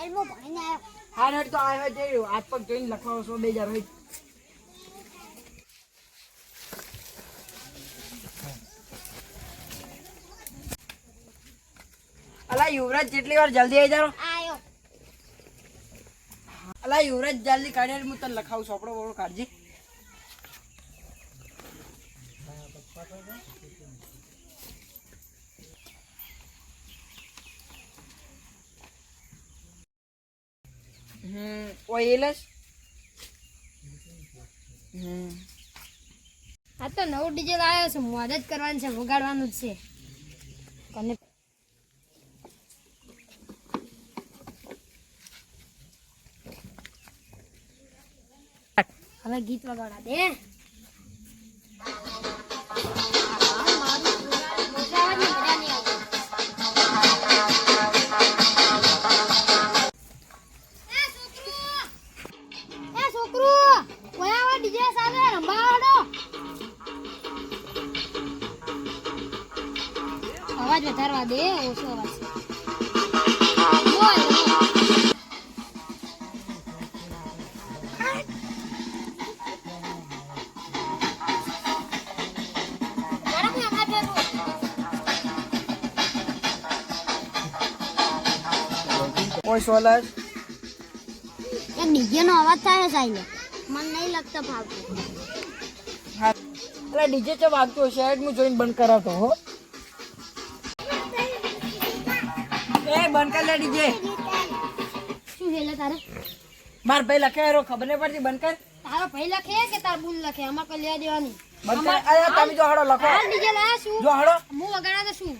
સાઈડમાં ભણીને આવ્યો હા હેડ તો આવ્યો જઈ આજ પગ જોઈને લખવાનો છો બે હજાર અલા યુવરાજ જેટલી વાર જલ્દી આવી જારો આયો. અલા યુવરાજ જલ્દી કાઢી હું તને લખાવું છોપડો બોપડો કાઢજે. એલસ હમ. આ તો નવું ડીઝલ આવ્યો છે મોજ જ કરવાનું છે વગાડવાનું જ છે. કોને હવે ગીત વગાડા દે. અવાજ વધારવા દે ઓછો અવાજ છે બોલ મેડમ હું હમણાં ફેરવું. ઓય સોલસ એક ડીજે અવાજ થાય સાઈલે મને નહીં લાગતો ફાવતું હા. ડીજે ચો વાગતો હશે? હું જોઈને બંધ કરાવતો હો. એ બંધ કર લે ડીજે. શું છે તારે માર ભાઈ લખે હેરો ખબર નહીં પડતી બંધ કર. તારો ભાઈ લખે કે તાર બુલ લખે? અમાર કઈ લેવા દેવાની. બંધ કર. અરે તમે જો હડો લખો. આ ડીજે લાયા શું? જો હડો હું વગાડા તો શું?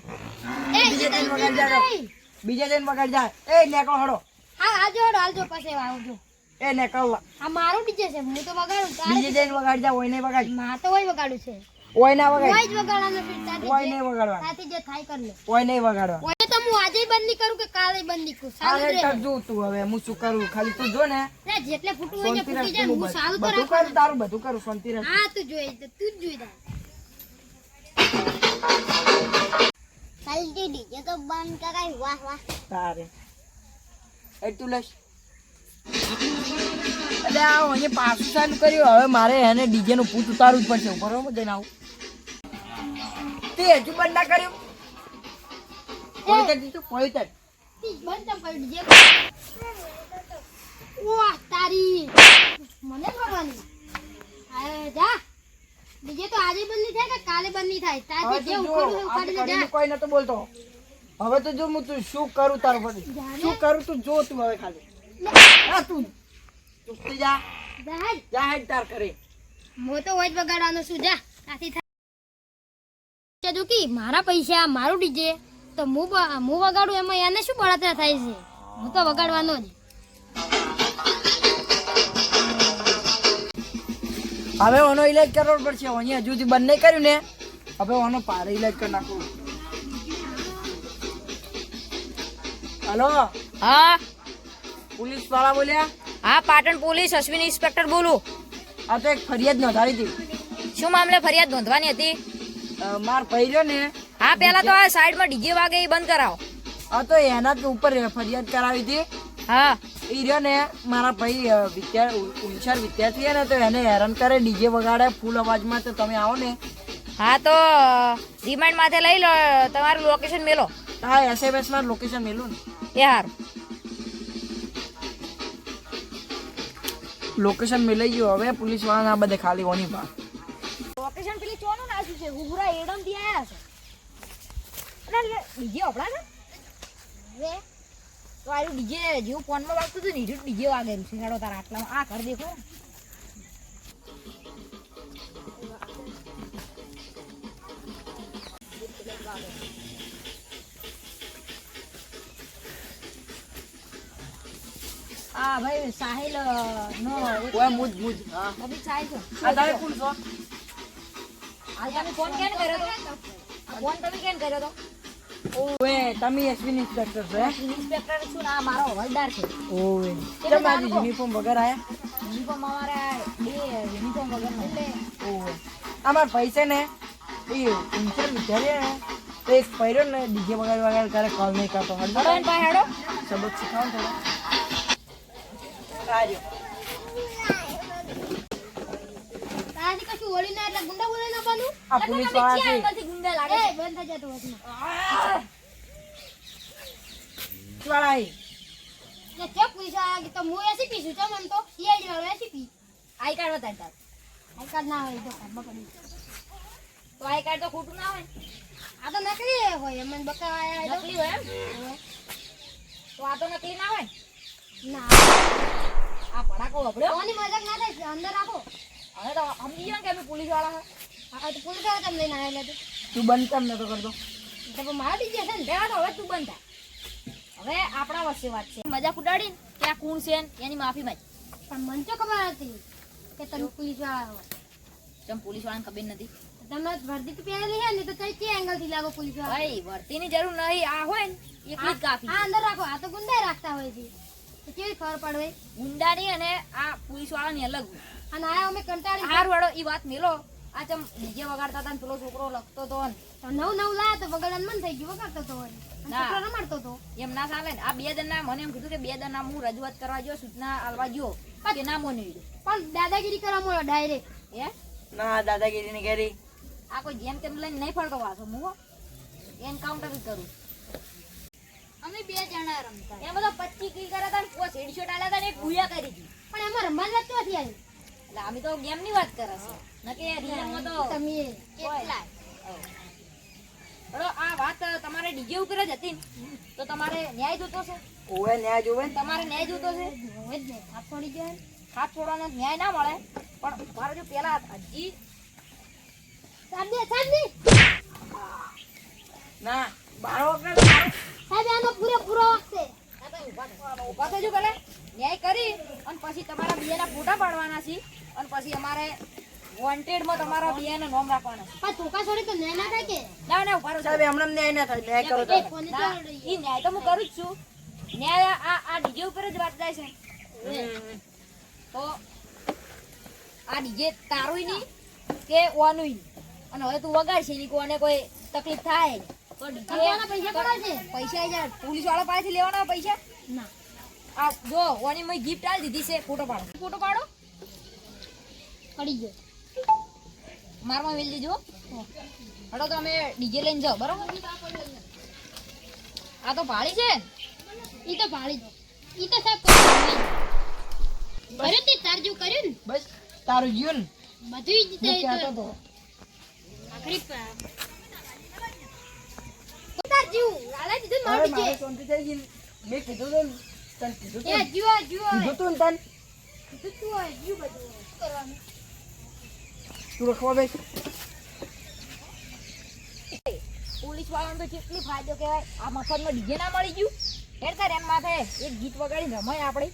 એ બીજે જઈને વગાડ જા બીજે જઈને વગાડ જાય એ નેકળો હડો હા હાજો હડો હાલજો પછી આવજો. એ નેકળ આ મારું ડીજે છે હું તો વગાડું. બીજે જઈને વગાડ જા ઓય નહીં વગાડ. માં તો હોય વગાડું છે. ઓય ના વગાડ. હોય જ વગાડવાનું તારથી ઓય જે થાય કરી લે. ઓય નહીં વગાડવા ઓય તો હું આજે બંધ કરું કે કાલે બંધ કરું? સારું રે. રહે. તું હવે હું શું કરું? ખાલી તું જો ને. લે, જેટલે ફૂટું હોય ને ફૂટી જાય હું સારું તો બધું કરું તારું બધું કરું શાંતિ રાખ હા તું જોઈ તું જ જોઈ દે જલ્દી ડીજે તો બંધ કરાય વાહ વાહ. તારે. એ તું લઈશ. અરે આ અહીંયા પાછું ચાલુ કર્યું હવે મારે એને ડીજે નું પૂત ઉતારવું જ પડશે. બરોબર જઈને આવું. તે હજુ બંધ ના કર્યું? કોઈ દીધું કોઈ બંધ ચમ કર્યું વાહ તારી. મને ખબરની અરે જા. ડીજે તો આજે બંધ થાય કે કાલે બંધ થાય? હવે જે તું જો ઉખાડું હોય આ ઉખાડી જા. કોઈ નતો બોલતો. હવે તો જો હું તું શું કરું તારું પછી શું કરું તું? જો તું હવે ખાલી. હા તું. ચૂપતી જા. જા જા તાર કરે હું તો હોય વગાડવાનો છું. જા. ત્યાંથી થાય. મારા પૈસા મારું ડીજે. તો હું હું વગાડું એમાં એને શું બળતરા થાય છે? હું તો વગાડવાનો જ. હવે ઓનો ઇલાજ કરવો પડશે. અહીંયા હજુ બંને કર્યું ને. હવે ઓનો પારે ઇલાજ કરી નાખું. હલો? હા? પોલીસવાળા બોલ્યા? હા પાટણ પોલીસ અશ્વિન ઇન્સ્પેક્ટર બોલું. આ તો એક ફરિયાદ નોંધાવી હતી. શું મામલે ફરિયાદ નોંધવાની હતી? માર ભાઈ રહ્યો ને હા પેલા તો આ સાઈડમાં ડીજે વાગે એ બંધ કરાવો. હા તો એના જ ઉપર ફરિયાદ કરાવી હતી. હા. એ રહ્યો ને મારા ભાઈ વિદ્યા હુશિયાર વિદ્યાર્થી છે ને તો એને હેરાન કરે ડીજે વગાડે ફૂલ અવાજમાં તો તમે આવો ને. હા તો રિમાન્ડ માથે લઈ લો તમારું લોકેશન મેલો. હા એસએમએસમાં લોકેશન મેલું ને. એ હારું. લોકેશન મેલાઈ ગયું. હવે પોલીસવાળા આ બધે ખાલી ઓની પા લોકેશન પેલી ચોનું નાખ્યું છે? ઉભરા એડમથી આયા છે. ડીજે હપડા ને? હવે તો આયું ડીજે જેવું ફોનમાં વાગતું હતું ને એટલું ડીજે વાગેલું છે હેડો તારા આટલામાં. આ ઘર દેખો. હા ભાઈ સાહિલ નો ઓય મુજ મુજ. હા. અભી સાહિલ છો. આ તારે કોણ છો? આ તમે ફોન કેમ કર્યો તો? ફોન તમે કેમ કર્યો તો? ઓવે તમે એસપી ઇન્સ્પેક્ટર છો ઇન્સ્પેક્ટર છું ને મારો હવલદાર છે. ઓવે. કેમ આજે યુનિફોર્મ વગર આયા? યુનિફોર્મ અમારે બે યુનિફોર્મ વગર એટલે ઓવે. અમાર પૈસે ને એ ઇન્ટર વિચારીએ ને તો એક પહેર્યો ને ડીજે વગાડ વગાડ કરે કોલ નહીં કરતો. હેડો ભાઈ હેડો. સબક શીખાવો ને થોડો. આ રહ્યો. કશું ઓળી ના એટલે ગુંડા બોલે ના બનુ આ પોલીસવાળા છે અંકલથી લાગે છે. બંધ થઈ જતું વચમાં. પોલીસવાળા ને કે વાળા કે તો હું એસી પીશું ચમ એમ તો સીઆઈડી વાળો એસી પી આઈ કાર્ડ વધારે તાર. આઈ કાર્ડ ના હોય તો બકડી તો આઈ કાર્ડ તો ખોટું ના હોય. આ તો નકલી હોય એમ બકા આયા નકલી હોય એમ? તો આ તો નકલી ના હોય? ના. આ પડાકો વગડ્યો કોની મજાક ના થાય અંદર રાખો. હવે તો સમજી ગયો કે અમે પોલીસવાળા આ તો પોલીસવાળા તમને લઈને આવેલા તો બંધ કેમ નતો કરતો. તો પણ મારા ડીજે છે ને તો હવે તું બંધ હવે આપણા વચ્ચે વાત છે. મજાક ઉડાડી કે આ કુણ છે એની માફી માંગ. પણ મને તો ખબર હતી કે તમે પોલીસવાળા હોય ચમ પોલીસ વાળાને ખબર નથી? તમે વર્દી તો પહેરેલી છે ને તો કઈ કે એંગલથી લાગો પોલીસવાળા ભાઈ વર્તીની જરૂર નહીં. આ હોય ને એ જ કાફી આ અંદર રાખો આ તો ગુંડા રાખતા હોય છે. તો કેવી ખબર પડે ગુંડાની અને આ પોલીસ વાળાની અલગ અને આ અમે કંટાળી હાર વાળો ઈ વાત મેલો. આ ચમ ડીજે વગાડતા હતા ને પેલો છોકરો લખતો હતો તો નવ નવ લા તો વગાડવાનું મન થઈ ગયું વગાડતો તો. છોકરો રમાડતો તો. એમ ના ચાલે આ બે જણના મને એમ કીધું કે બે જણના હું રજૂઆત કરવા જો સૂચના આલવા જો કે ના મોની પણ દાદાગીરી કરવા મળ્યો ડાયરેક્ટ હે? ના દાદાગીરી ની કરી આ કોઈ જેમ તેમ લઈને નહીં ફરતો વાસો હું એન્કાઉન્ટર કરું. અમે બે જણા રમતા. એમાં તો પચીસ કિલ કર્યા હતા ને પોસ હેડશોટ આલ્યા હતા ને એક ભૂયા કરી હતી પણ એમાં રમવાનું જ નથી આવી. એટલે અમે તો ગેમની વાત કરે છે. નકે રિયલમાં તો તમે કેટલા આ વાત તમારે ડીજે ઉપર જ હતી તો તમારે ન્યાય જોતો છે? ઓવે ન્યાય જોવે? તમારે ન્યાય જોતો છે? હોય જ ને. હાથ છોડી જાય હાથ છોડવાનો ન્યાય ના મળે પણ મારે જો પેલા હજી સાહેબ સાહેબ ના બારો વખત સાહેબ આનો પૂરેપૂરો વખતે ઊભા થજો પેલા. ન્યાય કરી અને પછી તમારા બીજાના ફોટા પાડવાના છે. અને પછી અમારે વોન્ટેડમાં તમારા બીજાના નામ રાખવાના. પણ ધોકા છોડી તો ન્યાય ના થાય કે? ના ના ઊભા સાહેબ એમનેમ ન્યાય ના થાય ન્યાય કરો તો. ઈ ન્યાય તો હું કરું જ છું. ન્યાય આ આ ડીજે ઉપર જ વાત જાય છે. તો આ ડીજે તારું નહીં કે ઓનું નહીં. અને હવે તું વગાડશે નહીં કોને કોઈ તકલીફ થાય? તો છે? પૈસા યાર પોલીસવાળા પાસેથી લેવાના પૈસા? ના. આ જો ઓની મેં ગિફ્ટ આલી દીધી છે ફોટો પાડો. ફોટો પાડો. પડી ગયો. મારમાં વેલ દેજો હડો તો અમે ડીજે લઈને જાઓ બરાબર? આ તો ભાડી છે? ઈ તો ભાળી ઈ તો સાહેબ કર્યું તે તાર જેવું કર્યું ને? બસ તારું જીવન બધું જ તે તો. આખરી તાર જેવું લાલા દીધું મારું મારે શાંતિ થઈ ગઈ મેં કીધું તો તન કીધું તો. જુઓ જુઓ કીધું તું ને કીધું તો જીવ બધું કરવાનું? તું રખવા બેસ. પોલીસ વાળાનો તો કેટલો ફાયદો કહેવાય. આ મફતમાં ડીજે ના મળી ગયું. હેર તાર એમ માથે એક ગીત વગાડી રમાય આપણે.